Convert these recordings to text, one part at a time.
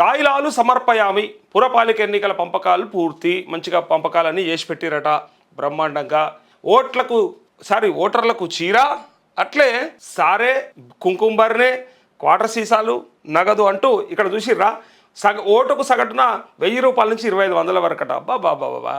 తాయిలాలు సమర్పయామి. పురపాలిక ఎన్నికల పంపకాలు పూర్తి. మంచిగా పంపకాలన్నీ చేసి పెట్టిరట బ్రహ్మాండంగా. ఓట్లకు సారీ ఓటర్లకు చీర అట్లే సారే కుంకుంబర్నే క్వార్టర్ సీసాలు నగదు అంటూ ఇక్కడ చూసిర్రా. సగ ఓటుకు సగటున వెయ్యి రూపాయల నుంచి ఇరవై ఐదు వందల వరకట. అబ్బా బాబా బాబా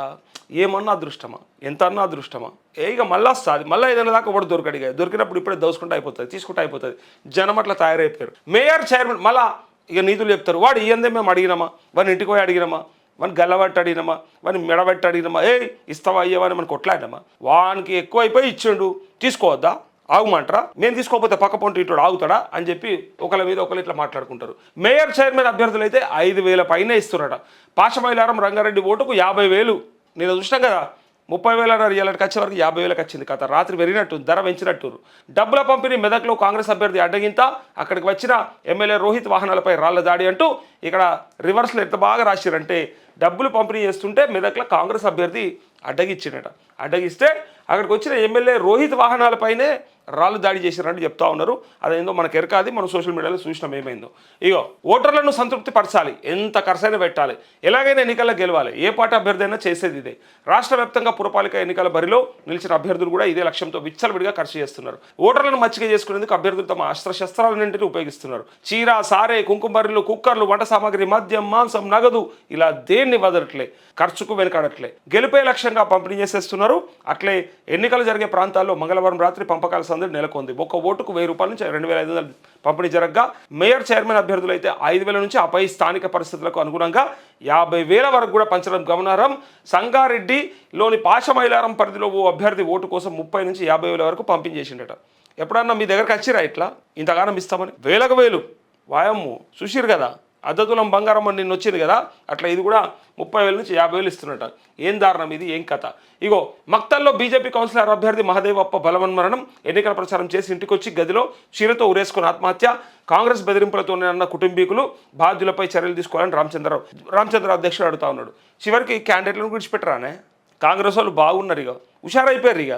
ఏమన్నా అదృష్టమా? ఎంత అన్నా అదృష్టమా? ఏ ఇక మళ్ళీ వస్తుంది. మళ్ళీ ఏదైనా దాకా ఒకటి దొరకడు ఇక దొరికినప్పుడు ఇప్పుడే దోసుకుంటూ అయిపోతుంది తీసుకుంటూ అయిపోతుంది. జనం అట్లా తయారైపోయారు. మేయర్ చైర్మన్ మళ్ళా ఇక నీతులు చెప్తారు. వాడు ఇయ్యందే మేము అడిగినామా? వాడిని ఇంటికి పోయి అడిగినామా? వాని గల్లబట్టి అడిగినామా? వాని మెడబట్టి అడిగినామా? ఏ ఇస్తావా అయ్యేవా అని మనం కొట్లాడినామా? వానికి ఎక్కువైపోయి ఇచ్చిండు. తీసుకోవద్దా? ఆగుమంటారా? నేను తీసుకోకపోతే పక్క పొంటి ఇటు ఆగుతాడా? అని చెప్పి ఒకళ్ళ మీద ఒకళ్ళు ఇట్లా మాట్లాడుకుంటారు. మేయర్ చైర్మన్ అభ్యర్థులు అయితే ఐదు వేల పైనే ఇస్తున్నారట. పాశమైలారం రంగారెడ్డి ఓటుకు యాభై వేలు. నేను చూసినాం కదా? ముప్పై వేల ఇలాంటికి వచ్చే వరకు యాభై వేలకు వచ్చింది కథ. రాత్రి పెరిగినట్టు ధర పెంచినట్టు డబ్బుల పంపిణీ మెదక్లో కాంగ్రెస్ అభ్యర్థి అడ్డగింత అక్కడికి వచ్చిన ఎమ్మెల్యే రోహిత్ వాహనాలపై రాళ్ళ దాడి అంటూ ఇక్కడ రివర్స్లో ఎంత బాగా రాసిరంటే డబ్బులు పంపిణీ చేస్తుంటే మెదక్లో కాంగ్రెస్ అభ్యర్థి అడ్డగిచ్చిండట అడ్డగిస్తే అక్కడికి వచ్చిన ఎమ్మెల్యే రోహిత్ వాహనాలపైనే రాళ్ళు దాడి చేసినారని చెప్తా ఉన్నారు. అదేందో మనకు ఎరకాది మనం సోషల్ మీడియాలో చూసినాం ఏమైందో. ఇగో ఓటర్లను సంతృప్తి పరచాలి. ఎంత ఖర్చైనా పెట్టాలి. ఎలాగైనా ఎన్నికల్లో గెలవాలి. ఏ పార్టీ అభ్యర్థి అయినా చేసేది ఇదే. రాష్ట్ర వ్యాప్తంగా పురపాలిక ఎన్నికల బరిలో నిలిచిన అభ్యర్థులు కూడా ఇదే లక్ష్యంతో విచ్చలవిడిగా ఖర్చు చేస్తున్నారు. ఓటర్లను మచ్చిక చేసుకునేందుకు అభ్యర్థులు తమ అస్త్రశస్త్రాలన్నింటినీ ఉపయోగిస్తున్నారు. చీర సారే కుంకుమర్రెలు కుక్కర్లు వంట సామాగ్రి మద్యం మాంసం నగదు ఇలా దేన్ని వదలట్లే? ఖర్చుకు వెనకాడట్లే. గెలిపే లక్ష్యంగా పంపిణీ చేసేస్తున్నారు. అట్లే ఎన్నికలు జరిగే ప్రాంతాల్లో మంగళవారం రాత్రి పంపకాల సందడి నెలకొంది. ఒక్క ఓటుకు వెయ్యి రూపాయల నుంచి రెండు వేల ఐదు వందలు పంపిణీ జరగగా. మేయర్ చైర్మన్ అభ్యర్థులు అయితే ఐదు వేల నుంచి ఆపై స్థానిక పరిస్థితులకు అనుగుణంగా యాభై వేల వరకు కూడా పంచడం గమనార్హం. సంగారెడ్డిలోని పాశమైలారం పరిధిలో ఓ అభ్యర్థి ఓటు కోసం ముప్పై నుంచి యాభై వేల వరకు పంపించేసిండట ఎప్పుడన్నా మీ దగ్గరకు వచ్చిరా ఇట్లా? ఇంతగానం ఇస్తామని? వేలకు వేలు. వాయమ్ము. చూసిరు కదా? అద్దతులం బంగారం అని నిన్న వచ్చింది కదా అట్లా ఇది కూడా ముప్పై వేల నుంచి యాభై వేలు ఇస్తున్నట. ఏం దారుణం ఇది? ఏం కథ? ఇగో మక్తల్లో బీజేపీ కౌన్సిలర్ అభ్యర్థి మహదేవప్ప బలవన్మరణం ఎన్నికల ప్రచారం చేసి ఇంటికొచ్చి గదిలో చీరతో ఉరేసుకుని ఆత్మహత్య కాంగ్రెస్ బెదిరింపులతోనే అన్న కుటుంబీకులు బాధ్యులపై చర్యలు తీసుకోవాలని రామచంద్రరావు రామచంద్ర అధ్యక్షుడు అడుగుతా ఉన్నాడు. చివరికి క్యాండిడేట్లను విడిచిపెట్టరానే కాంగ్రెస్ వాళ్ళు బాగున్నారు ఇక హుషారైపోయారు ఇక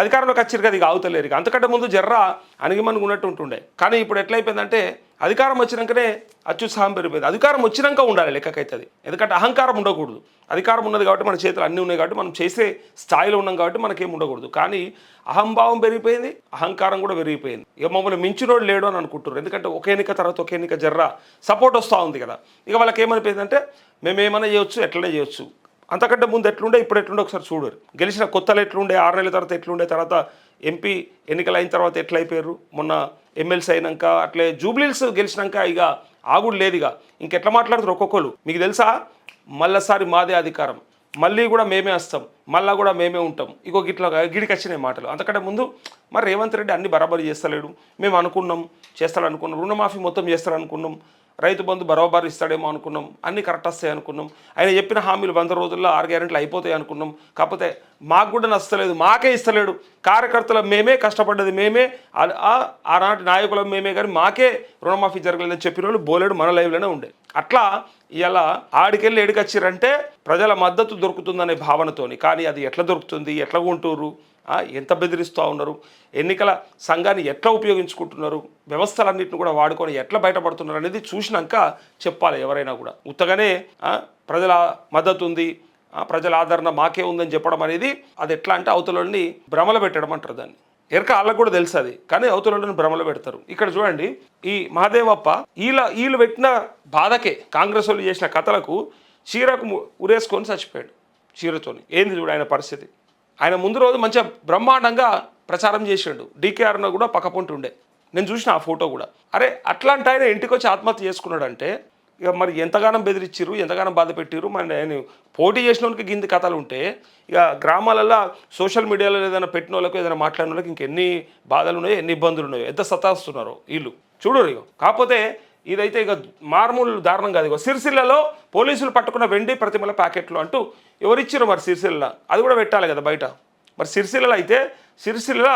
అధికారంలోకి వచ్చారు కదా ఇక అవుతలేరు ఇక. అంతకంటే ముందు జర్రా అణిగిమనుగు ఉన్నట్టు ఉంటుండే. కానీ ఇప్పుడు ఎట్లయిపోయిందంటే అధికారం వచ్చినాకనే అత్యుత్సాహం పెరిగిపోయింది. అధికారం వచ్చినాక ఉండాలి లెక్కకైతుంది ఎందుకంటే అహంకారం ఉండకూడదు. అధికారం ఉన్నది కాబట్టి మన చేతులు అన్నీ ఉన్నాయి కాబట్టి మనం చేసే స్థాయిలో ఉన్నాం కాబట్టి మనకేం ఉండకూడదు. కానీ అహంభావం పెరిగిపోయింది అహంకారం కూడా పెరిగిపోయింది. ఇక మమ్మల్ని మించినోడు లేడు అని అనుకుంటున్నారు. ఎందుకంటే ఒక ఎన్నిక తర్వాత ఒక ఎన్నిక జర్రా సపోర్ట్ వస్తూ ఉంది కదా. ఇక వాళ్ళకి ఏమనిపోయిందంటే మేము ఏమైనా చేయొచ్చు ఎట్లనే చేయొచ్చు. అంతకంటే ముందు ఎట్లుండే ఇప్పుడు ఎట్లుండే ఒకసారి చూడరు గెలిచిన కొత్తలు ఎట్లుండే ఆరు నెలల తర్వాత ఎట్లుండే తర్వాత ఎంపీ ఎన్నికలు అయిన తర్వాత ఎట్లయిపోయారు? మొన్న ఎమ్మెల్సీ అయినాక అట్లే జూబ్లీల్స్ గెలిచినాక ఇక ఆగుడు లేదు ఇక. ఇంకెట్లా మాట్లాడుతారు ఒక్కొక్కరు మీకు తెలుసా? మళ్ళీసారి మాదే అధికారం. మళ్ళీ కూడా మేమే వస్తాం. మళ్ళా కూడా మేమే ఉంటాం. ఇగో గిట్లా గిడికి వచ్చినాయి మాటలు. అంతకంటే ముందు మరి రేవంత్ రెడ్డి అన్ని బరాబరి చేస్తలేడు. మేము అనుకున్నాం చేస్తాడు అనుకున్నాం రుణమాఫీ మొత్తం చేస్తాడు అనుకున్నాం రైతు బంధు బరోబర్ ఇస్తాడేమో అనుకున్నాం అన్ని కరెక్ట్ వస్తాయి అనుకున్నాం. ఆయన చెప్పిన హామీలు వంద రోజుల్లో ఆరు గ్యారెంట్లు అయిపోతాయి అనుకున్నాం. కాకపోతే మాకు కూడా నచ్చలేదు మాకే ఇస్తలేడు. కార్యకర్తల మేమే కష్టపడ్డది మేమే ఆనాటి నాయకులం మేమే కానీ మాకే రుణమాఫీ జరగలేదని చెప్పిన వాళ్ళు బోలేడు మన లైవ్లోనే ఉండే. అట్లా ఇలా ఆడికెళ్ళి ఎడికొచ్చిరంటే ప్రజల మద్దతు దొరుకుతుందనే భావనతోని. కానీ అది ఎట్లా దొరుకుతుంది? ఎట్లా ఉంటుర్రు ఎంత బెదిరిస్తూ ఉన్నారు? ఎన్నికల సంఘాన్ని ఎట్లా ఉపయోగించుకుంటున్నారు? వ్యవస్థలన్నింటిని కూడా వాడుకొని ఎట్లా బయటపడుతున్నారు అనేది చూసినాక చెప్పాలి ఎవరైనా కూడా. ఉత్తగానే ప్రజల మద్దతు ఉంది ప్రజల ఆదరణ మాకే ఉందని చెప్పడం అనేది అది ఎట్లా అంటే అవతలని భ్రమలు పెట్టడం అంటారు దాన్ని. ఎరక వాళ్ళకు కూడా తెలుసు అది కానీ అవతలని భ్రమలు పెడతారు. ఇక్కడ చూడండి ఈ మహాదేవప్ప వీళ్ళ వీళ్ళు పెట్టిన బాధకే కాంగ్రెస్ వాళ్ళు చేసిన కథలకు చీరకు ఉరేసుకొని చచ్చిపోయాడు చీరతోని. ఏంది చూడు ఆయన పరిస్థితి? ఆయన ముందు రోజు మంచిగా బ్రహ్మాండంగా ప్రచారం చేసిండు. డీకేఆర్ను కూడా పక్కపొంటుండే నేను చూసిన ఆ ఫోటో కూడా. అరే అట్లాంటి ఆయన ఇంటికి వచ్చి ఆత్మహత్య చేసుకున్నాడంటే ఇక మరి ఎంతగానం బెదిరించారు ఎంతగానం బాధ పెట్టారు మరి నేను పోటీ చేసిన వాళ్ళకి గింది కథలు ఉంటే ఇక గ్రామాలలో సోషల్ మీడియాలో ఏదైనా పెట్టిన వాళ్ళకి ఏదైనా మాట్లాడిన వాళ్ళకి ఇంకెన్ని బాధలు ఉన్నాయో ఎన్ని ఇబ్బందులు ఉన్నాయో ఎంత సతాస్తున్నారు వీళ్ళు. చూడరు ఇక కాకపోతే ఇదైతే ఇక మార్మూలు దారుణం కాదు ఇక సిరిసిల్లలో పోలీసులు పట్టుకున్న వెండి ప్రతిమల ప్యాకెట్లు అంటూ ఎవరిచ్చారు మరి సిరిసిల్ల? అది కూడా పెట్టాలి కదా బయట. మరి సిరిసిల్లలో అయితే సిరిసిల్ల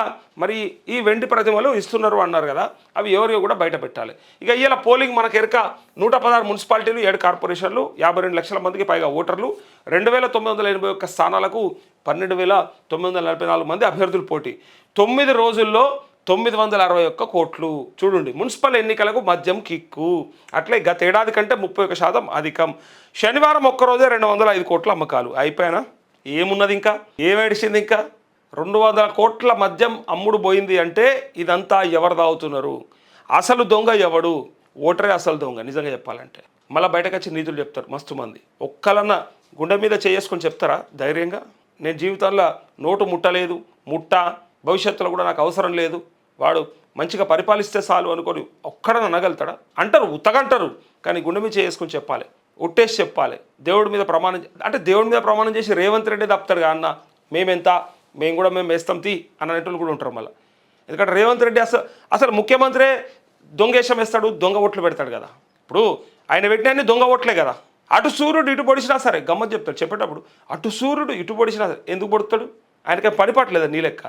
మరి ఈ వెండి ప్రతిమలు ఇస్తున్నారు అన్నారు కదా అవి ఎవరికి కూడా బయట పెట్టాలి. ఇక ఇవాళ పోలింగ్ మనకు ఎరక నూట పదహారు మున్సిపాలిటీలు ఏడు కార్పొరేషన్లు యాభై రెండు లక్షల మందికి పైగా ఓటర్లు రెండు వేల తొమ్మిది వందల ఎనభై ఒక్క స్థానాలకు పన్నెండు వేల తొమ్మిది వందల నలభై నాలుగు మంది అభ్యర్థులు పోటీ. తొమ్మిది రోజుల్లో తొమ్మిది వందల అరవై ఒక్క కోట్లు. చూడండి మున్సిపల్ ఎన్నికలకు మద్యం కిక్కు. అట్లే గత ఏడాది కంటే ముప్పై ఒక శాతం అధికం. శనివారం ఒక్కరోజే రెండు వందల ఐదు కోట్ల అమ్మకాలు. అయిపోయినా ఏమున్నది ఇంకా? ఏమేడిచింది ఇంకా? రెండు వందల కోట్ల మద్యం అమ్ముడు పోయింది అంటే ఇదంతా ఎవరు తాగుతున్నారు? అసలు దొంగ ఎవడు? ఓటరే అసలు దొంగ నిజంగా చెప్పాలంటే. మళ్ళీ బయటకు వచ్చి నీతులు చెప్తారు మస్తు మంది. ఒక్కలన్న గుండె మీద చేసుకొని చెప్తారా ధైర్యంగా? నేను జీవితంలో నోటు ముట్టలేదు ముట్ట భవిష్యత్తులో కూడా నాకు అవసరం లేదు. వాడు మంచిగా పరిపాలిస్తే చాలు అనుకొని ఒక్కడన అనగలుగుతాడా? అంటారు ఉత్తగంటారు కానీ గుండె మీద చేసుకొని చెప్పాలి. ఒట్టేసి చెప్పాలి. దేవుడి మీద ప్రమాణం అంటే దేవుడి మీద ప్రమాణం చేసి రేవంత్ రెడ్డి తప్పుతాడు అన్న మేమెంత మేము కూడా మేము వేస్తాం తీ అన్నట్టు కూడా ఉంటారు మళ్ళీ. ఎందుకంటే రేవంత్ రెడ్డి అసలు అసలు ముఖ్యమంత్రే దొంగేశం వేస్తాడు దొంగ ఓట్లు పెడతాడు కదా. ఇప్పుడు ఆయన పెట్టిన దొంగ ఓట్లే కదా. అటు సూర్యుడు ఇటు పొడిచినా సరే గమ్మత్ చెప్తాడు. చెప్పేటప్పుడు అటు సూర్యుడు ఇటు పొడిచినా సరే ఎందుకు పొడుతాడు? ఆయనకి పని పట్టలేదు నీ లెక్క?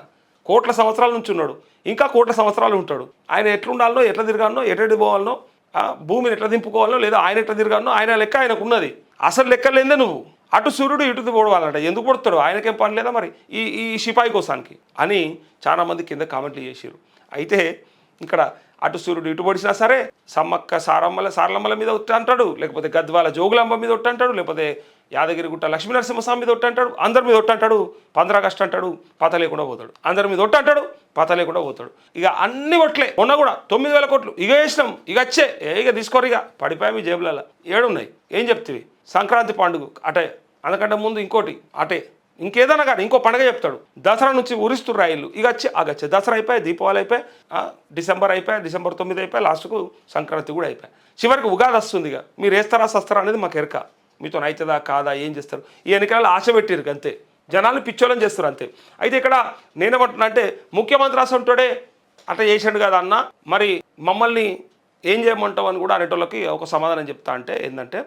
కోట్ల సంవత్సరాల నుంచి ఉన్నాడు. ఇంకా కోట్ల సంవత్సరాలు ఉంటాడు. ఆయన ఎట్లుండాలనో ఎట్లా తిరగాలనో ఎటు పోవాలనో భూమిని ఎట్లా దింపుకోవాలో లేదా ఆయన ఎట్లా తిరగాలనో ఆయన లెక్క ఆయనకు ఉన్నది. అసలు లెక్క లేదే నువ్వు. అటు సూర్యుడు ఇటు పోవాలంట ఎందుకు పడుతాడు ఆయనకేం పని లేదా మరి? ఈ ఈ సిపాయి కోసానికి అని చాలామంది కింద కామెంట్లు చేసారు అయితే ఇక్కడ అటు సూర్యుడు ఇటు పొడిచినా సరే సమ్మక్క సారమ్మల సారలమ్మల మీద ఒట్టి అంటాడు. లేకపోతే గద్వాల జోగులాంబ మీద ఒట్టి అంటాడు. లేకపోతే యాదగిరిగుట్ట లక్ష్మీ నరసింహస్వామి మీద ఒట్టి అంటాడు అందరి మీద ఒట్టి అంటాడు పంద్రాగస్ట్ అంటాడు పాత లేకుండా పోతాడు. అందరి మీద ఒట్టి అంటాడు పత లేకుండా పోతాడు. ఇక అన్ని ఒట్లే. ఉన్న కూడా తొమ్మిది వేల కోట్లు. ఇక వేసినాం ఇక వచ్చే. ఏ ఇక తీసుకోరు ఇక. పడిపోయా మీ జేబులలో. ఏడున్నాయి. ఏం చెప్తివి? సంక్రాంతి పండుగ అటే. అందుకంటే ముందు ఇంకోటి అటే. ఇంకేదైనా కానీ ఇంకో పండగ చెప్తాడు. దసరా నుంచి ఉరిస్తు రాయిల్లు ఇక వచ్చి ఆగచ్చే దసరా అయిపోయి దీపావళి అయిపోయి డిసెంబర్ అయిపోయి డిసెంబర్ తొమ్మిది అయిపోయి లాస్ట్కు సంక్రాంతి కూడా అయిపోయి. చివరికి ఉగాది వస్తుంది ఇక. మీరు వేస్తారా సస్తారా అనేది మాకు ఎరక. మీతో అవుతుందా కాదా ఏం చేస్తారు? ఈ ఎన్నికలలో ఆశ పెట్టిరు అంతే. జనాలు పిచ్చోళం చేస్తారు అంతే. అయితే ఇక్కడ నేనేమంటున్నా అంటే ముఖ్యమంత్రి అసంటోడే అట్లా చేసాడు కదా అన్న. మరి మమ్మల్ని ఏం చేయమంటావు అని కూడా అనేటోళ్ళకి ఒక సమాధానం చెప్తా అంటే ఏంటంటే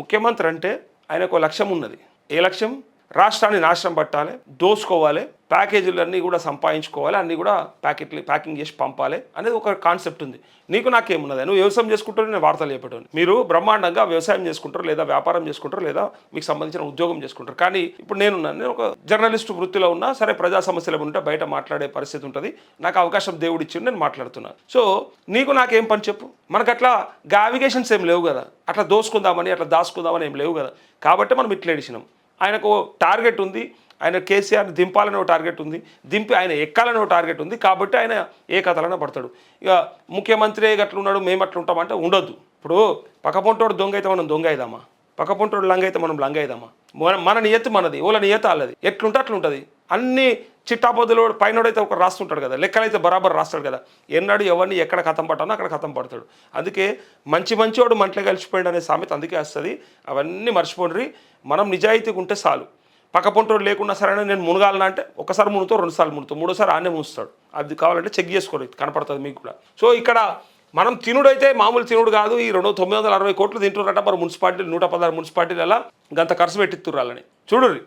ముఖ్యమంత్రి అంటే ఆయనకు ఒక లక్ష్యం ఉన్నది. ఏ లక్ష్యం? రాష్ట్రాన్ని నాశనం పట్టాలి దోసుకోవాలి ప్యాకేజీలన్నీ కూడా సంపాదించుకోవాలి అన్నీ కూడా ప్యాకెట్లు ప్యాకింగ్ చేసి పంపాలి అనేది ఒక కాన్సెప్ట్ ఉంది. నీకు నాకేమున్నది? నువ్వు వ్యవసాయం చేసుకుంటారు నేను వార్తలు చెప్పాను మీరు బ్రహ్మాండంగా వ్యవసాయం చేసుకుంటారు లేదా వ్యాపారం చేసుకుంటారు లేదా మీకు సంబంధించిన ఉద్యోగం చేసుకుంటారు. కానీ ఇప్పుడు నేను నేను ఒక జర్నలిస్ట్ వృత్తిలో ఉన్నా సరే ప్రజా సమస్యలు ఉంటే బయట మాట్లాడే పరిస్థితి ఉంటుంది. నాకు అవకాశం దేవుడు ఇచ్చిండు నేను మాట్లాడుతున్నాను సో నీకు నాకేం పని చెప్పు? మనకు అట్లా గావిగేషన్స్ ఏం లేవు కదా. అట్లా దోసుకుందామని అట్లా దాచుకుందామని ఏం లేవు కదా. కాబట్టి మనం ఇట్లా ఏడిచినాం. ఆయనకు ఓ టార్గెట్ ఉంది. ఆయన కేసీఆర్ దింపాలని ఒక టార్గెట్ ఉంది. దింపి ఆయన ఎక్కాలని ఒక టార్గెట్ ఉంది. కాబట్టి ఆయన ఏ కథలైనా పడతాడు. ఇక ముఖ్యమంత్రి ఉన్నాడు మేము అట్లా ఉంటామంటే ఉండొద్దు. ఇప్పుడు పక్కపొంటోడు దొంగ అయితే మనం దొంగ అయిదామా? పక్కపొంటోడు లంగ అయితే మనం లంగ అయిదామా? మన మన నియతి మనది ఓల నియత వాళ్ళది. ఎట్లుంటే అట్లుంటుంది. అన్ని చిట్టాపొద్దులో పైనోడైతే ఒక రాస్తుంటాడు కదా. లెక్కలైతే బరాబర్ రాస్తాడు కదా. ఎన్నడు ఎవరిని ఎక్కడ కథం పట్టానో అక్కడ కథం పడతాడు. అందుకే మంచి మంచివాడు మంటలే కలిసిపోయాడు అనే సామెత అందుకే వస్తుంది. అవన్నీ మర్చిపోండి. మనం నిజాయితీగా ఉంటే చాలు. పక్క పొంటోడు లేకుండా సరే నేను మునగాలనా అంటే ఒకసారి మునుతో రెండుసార్లు మునుతో మూడోసారి ఆనే మునుస్తాడు అది కావాలంటే చెక్ చేసుకోరు కనపడుతుంది మీకు కూడా. సో ఇక్కడ మనం తినుడైతే మామూలు తినుడు కాదు. ఈ రెండు తొమ్మిది వందల అరవై కోట్లు తింటున్నారట మరి మున్సిపాలిటీలు నూట పదహారు మున్సిపాలిటీలు ఎలా గంత ఖర్చు పెట్టిస్తుర్రాలని చూడుర్రి.